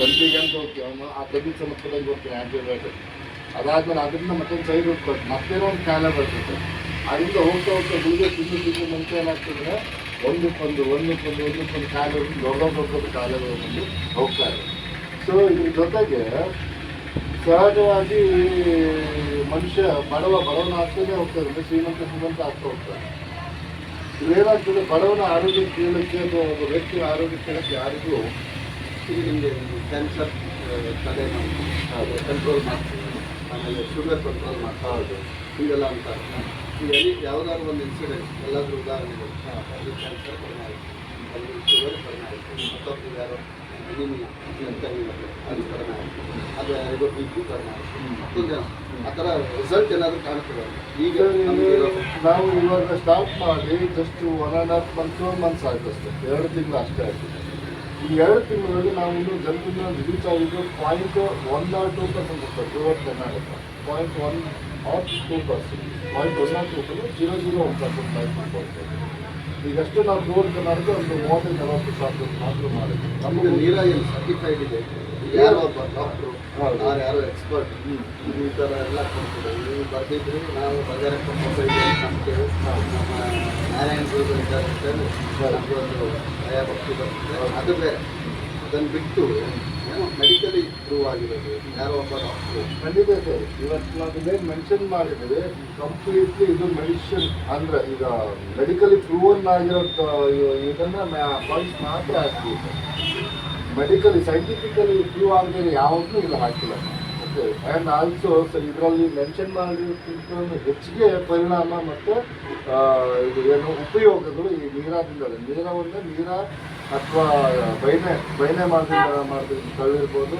ಗಂಟಿಗೆ ಅಂತ ಹೋಗ್ತೀವಿ. ಆ ಹೋಗ್ತೀವಿ ಅದಾದ್ಮೇಲೆ ಅದರಿಂದ ಮತ್ತೊಂದು ಸೈಡ್ ಹೋಗ್ಬೇಕು ಮತ್ತೇನೋ ಒಂದು ಕಾಯಿಲೆ ಬರ್ತದೆ. ಅದರಿಂದ ಹೋಗ್ತಾ ಹೋಗ್ತಾ ಗುಳಿಗೆ ತಿಂದು ತಿಂದು ಮುಂಚೆ ಏನಾಗ್ತದೆ? ಒಂದಕ್ಕೊಂದು ಒಂದಕ್ಕೊಂದು ಒಂದಕ್ಕೊಂದು ಕಾಯಿಲೆ ಒಂದು ದೊಡ್ಡ ದೊಡ್ಡ ಕಾಯಿಲೆಗಳು ಬಂದು ಹೋಗ್ತಾ ಇದೆ ಸೊ ಇದ್ರ ಜೊತೆಗೆ ಸಹಜವಾಗಿ ಮನುಷ್ಯ ಬಡವ ಬಡವನ ಆಗ್ತಾನೆ ಹೋಗ್ತಾರೆ ಅಂದ್ರೆ ಶ್ರೀಮಂತ ಶ್ರೀಮಂತ ಆಗ್ತಾ ಹೋಗ್ತಾರೆ ಇದೇನಾಗ್ತದೆ? ಬಡವನ ಆರೋಗ್ಯ ಕೇಳಕ್ಕೆ ಅಥವಾ ಒಬ್ಬ ವ್ಯಕ್ತಿ ಆರೋಗ್ಯ ಕೇಳಕ್ಕೆ ಯಾರಿಗೂ ಇದು ನಿಮಗೆ ಕ್ಯಾನ್ಸರ್ ತಲೆನೋವು ಕಂಟ್ರೋಲ್ ಮಾಡ್ತೀವಿ ಆಮೇಲೆ ಶುಗರ್ ಕಂಟ್ರೋಲ್ ಮಾಡ್ತಾ ಹೌದು ಹೀಗೆಲ್ಲ ಅಂತ ಈಗ ಎಲ್ಲಿ ಯಾವುದಾದ್ರು ಒಂದು ಇನ್ಸಿಡೆಂಟ್ ಎಲ್ಲಾದರೂ ಉದಾಹರಣೆ ಅಲ್ಲಿ ಕ್ಯಾನ್ಸರ್ ಕಡಿಮೆ ಆಯಿತು ಅಲ್ಲಿ ಶುಗರ್ ಕಡಿಮೆ ಆಯಿತು ಮತ್ತೊಬ್ಬರು ಯಾರೋ ಅನಿಮಿಯಾ ಅಂತ ಅದು ಕಡಿಮೆ ಆಯಿತು ಅದು ಯಾರಿಗೋ ಬಿ ಪಿ ಕಡಿಮೆ ಆಯಿತು. ಮತ್ತೊಂದು ಆ ಥರ ರಿಸಲ್ಟ್ ಏನಾದರೂ ಕಾಣ್ತದೆ ಈಗ ನಾವು ಇವಾಗ ಸ್ಟಾಪ್ ಮಾಡಿ just one and half month months ಆಯ್ತು ಅಷ್ಟೇ. ಎರಡು ತಿಂಗಳು ಅಷ್ಟೇ ಆಯ್ತು. ಈ ಎರಡು ತಿಂಗಳಲ್ಲಿ ನಾವು ಇನ್ನು ಜನರಿಂದ ರಿಲೀಸ್ ಆಗಿದ್ದು point one or two percent ಇರ್ತದೆ toward Karnataka point one or two percent point one or two percent zero zero one percent ಮಾಡ್ಕೊಳ್ತೇವೆ ಈಗಷ್ಟೇ ನಾವು ಟುವರ್ಡ್ ಕರ್ನಾಟಕ ಒಂದು ಮೂವತ್ತೈದು ನಲವತ್ತು ಸಾವಿರ ಮಾತ್ರ ಮಾಡಿದ್ವಿ. ನಮಗೆ ನೀರಾಗಿ ಸರ್ಟಿಫೈಡ್ ಇದೆ. ಯಾರೋ ಒಬ್ಬ ಡಾಕ್ಟ್ರು ಹೌದು. ಯಾರು ಎಕ್ಸ್ಪರ್ಟ್ ಈ ಥರ ಎಲ್ಲ ಕೊಡ್ತಿದ್ದಾರೆ. ನೀವು ಬರ್ತಿದ್ರಿ ನಾವು ಇದ್ದೀವಿ ನಮಗೆ ನಮ್ಮ ನಾರಾಯಣ ಗುರುಗಳು ಇದ್ದಾರೆ ಒಂದು ಭಯ ಭಕ್ತಿ ಬರ್ತದೆ. ಅದು ಬೇರೆ. ಅದನ್ನು ಬಿಟ್ಟು ಏನೋ ಆಗಿರೋದು ಯಾರೋ ಒಬ್ಬ ಡಾಕ್ಟ್ರು ಖಂಡಿತ ಇವತ್ತು ನಾವು ಇದೇನು ಮೆನ್ಷನ್ ಕಂಪ್ಲೀಟ್ಲಿ ಇದು ಮೆಡಿಷನ್ ಅಂದರೆ ಈಗ ಮೆಡಿಕಲಿ ಪ್ರೂವನ್ ಆಗಿರೋ ಇದನ್ನು ಪಾಯಿಂಟ್ಸ್ ಮಾತ್ರ ಹಾಕ್ತೀವಿ. ಮೆಡಿಕಲಿ ಸೈಂಟಿಫಿಕಲಿ ಪ್ರೂವ್ ಆಗದೆ ಯಾವತ್ತೂ ಇಲ್ಲ ಹಾಕಿಲ್ಲ. ಓಕೆ ಆ್ಯಂಡ್ ಆಲ್ಸೋ ಇದರಲ್ಲಿ ಮೆನ್ಷನ್ ಮಾಡಿರೋಕ್ಕಿಂತ ಹೆಚ್ಚಿಗೆ ಪರಿಣಾಮ ಮತ್ತು ಇದು ಏನು ಉಪಯೋಗಗಳು ಈ ನೀರಾದಿಂದ ನೀರವನ್ನು ನೀರ ಅಥವಾ ಬೈನೆ ಬೈನೆ ಮಾಡಿದ ಮಾಡಿದ ತಳ್ಳಿರ್ಬೋದು.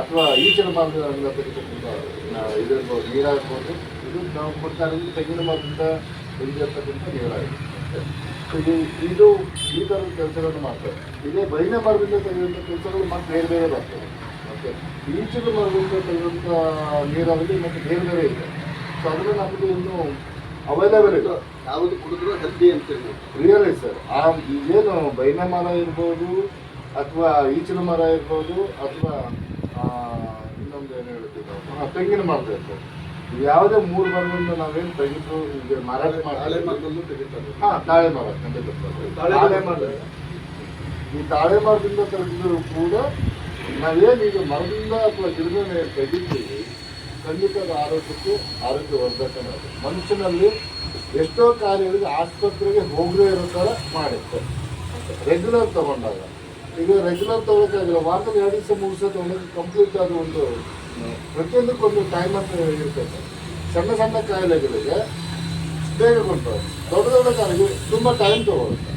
ಅಥವಾ ಈಚಿನ ಮಾರ್ಗದಿಂದ ತೆಗೆತಕ್ಕಂಥ ಇದಿರ್ಬೋದು ನೀರಾಗಿರ್ಬೋದು ಇದು ನಾವು ಕೊಡ್ತಾ ಇರೋದು ತೆಂಗಿನ ಮರದಿಂದ ತೆಗೆದಿರ್ತಕ್ಕಂಥ ನೀರಾಗಿದೆ. ಇದು ಇದು ಈ ಥರದ ಕೆಲಸಗಳನ್ನು ಮಾಡ್ತಾರೆ ಇದೇ ಬೈನ ಮರದಿಂದ ತೆಗೆದಂಥ ಕೆಲಸಗಳು ಮತ್ತೆ ಬೇರೆ ಬೇರೆ ಬರ್ತವೆ. ಓಕೆ ಈಚಿನ ಮರದಿಂದ ತೆಗೆದಂಥ ನೀರಾಗಲಿ ಮತ್ತು ಬೇರೆ ಬೇರೆ ಇದೆ. ಸೊ ಅದನ್ನು ನಮಗೆ ಇನ್ನೂ ಅವೈಲೇಬಲ್ ಇದೆ ಯಾವುದು ಕುಡಿದ್ರು ಹದ್ದಿ ಅಂತೇಳಿ. Really sir. ಆ ಏನು ಬೈನ ಮರ ಇರ್ಬೋದು ಅಥವಾ ಈಚಿನ ಮರ ಇರ್ಬೋದು ಅಥವಾ ಇನ್ನೊಂದು ಏನು ಹೇಳ್ತೀವಿ ತೆಂಗಿನ ಮಾಡಬೇಕು ಯಾವುದೇ ಮೂರು ಮರದಿಂದ ನಾವೇನು ತೆಗೆದು ಈಗ ಮಾರಾಟ ತಾಳೆ ಮಾಡ್ತಾರೆ ಮರದಲ್ಲೂ ತೆಗಿತಾರೆ. ಹಾಂ ತಾಳೆ ಮರ ಖಂಡಿತ. ತಾಳೆ ಮರ. ಈ ತಾಳೆ ಮರದಿಂದ ತೆಗೆದಿದ್ರು ಕೂಡ ನಾವೇನು ಈಗ ಮರದಿಂದ ಅಥವಾ ಗಿಡದ ತೆಗಿತೀವಿ ಖಂಡಿತ ಅದು ಆರೋಗ್ಯಕ್ಕೆ ಆರೋಗ್ಯವರ್ಧಕನೇ ಮನುಷ್ಯನಲ್ಲಿ ಎಷ್ಟೋ ಕಾರ್ಯಗಳಿಗೆ ಆಸ್ಪತ್ರೆಗೆ ಹೋಗದೇ ಇರೋ ಥರ ಮಾಡುತ್ತೆ. ರೆಗ್ಯುಲರ್ ತಗೊಂಡಾಗ. ಈಗ ರೆಗ್ಯುಲರ್ ತಗೋಬೇಕಾಗಿಲ್ಲ ವಾರದಲ್ಲಿ ಎರಡು ದಿವಸ, ಮೂರು ತಗೊಂಡಾಗ ಕಂಪ್ಲೀಟ್ ಆದ ಒಂದು ಪ್ರತಿಯೊಂದಕ್ಕೊಂದು ಟೈಮ್ ಅಂತ ಇರ್ತೈತೆ ಸಣ್ಣ ಸಣ್ಣ ಕಾಯಿಲೆಗಳಿಗೆ ಬೇಗ ಕೊಂಡ್ರೆ ದೊಡ್ಡ ದೊಡ್ಡ ಕಾಯಿಲೆಗೆ ತುಂಬ ಟೈಮ್ ತಗೊಳುತ್ತೆ